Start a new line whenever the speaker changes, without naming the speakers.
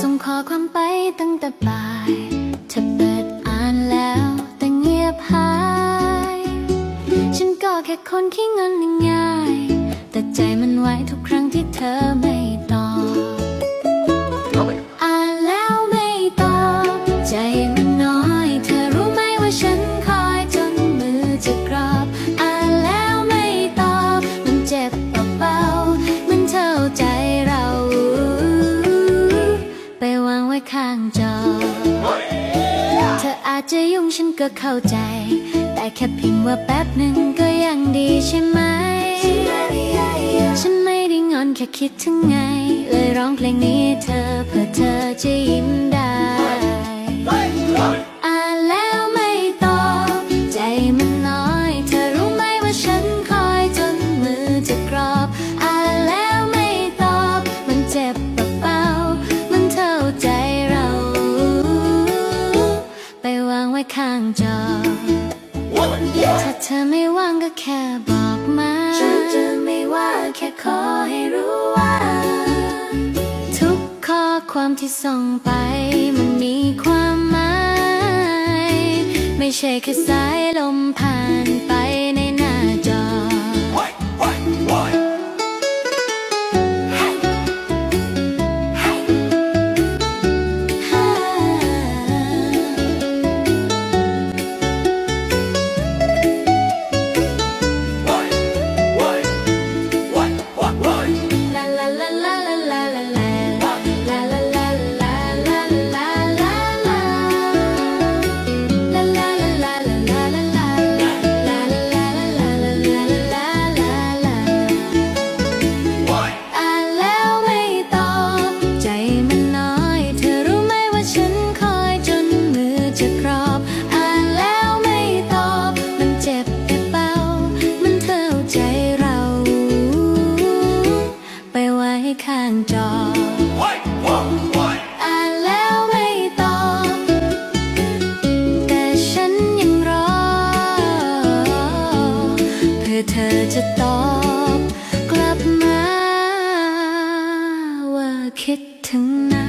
ส่งข้อความไปตั้งแต่บ่ายเธอเปิดอ่านแล้วแต่เงียบหาย ฉันก็แค่คนขี้เงินง่าย แต่ใจมันไหวทุกครั้งที่เธอไม่ จจะยุ่งฉันก็เข้าใจ แต่แค่เพิงว่าแป๊บหนึ่งก็ยังดีใช่ไหม ฉันไม่ได้งอนแค่คิดถึงไง เลยร้องเพลงนี้เธอเพื่อเธอจะยิ้มได้ ข้างจอ ถ้าเธอไม่ว่างก็แค่บอกมาฉันจะไม่ว่าแค่ขอให้รู้ว่า ทุกข้อความที่ส่งไปมันมีความหมาย ไม่ใช่แค่สายลมผ่านไปใน อบกลับมาว่าคิดถึงนะ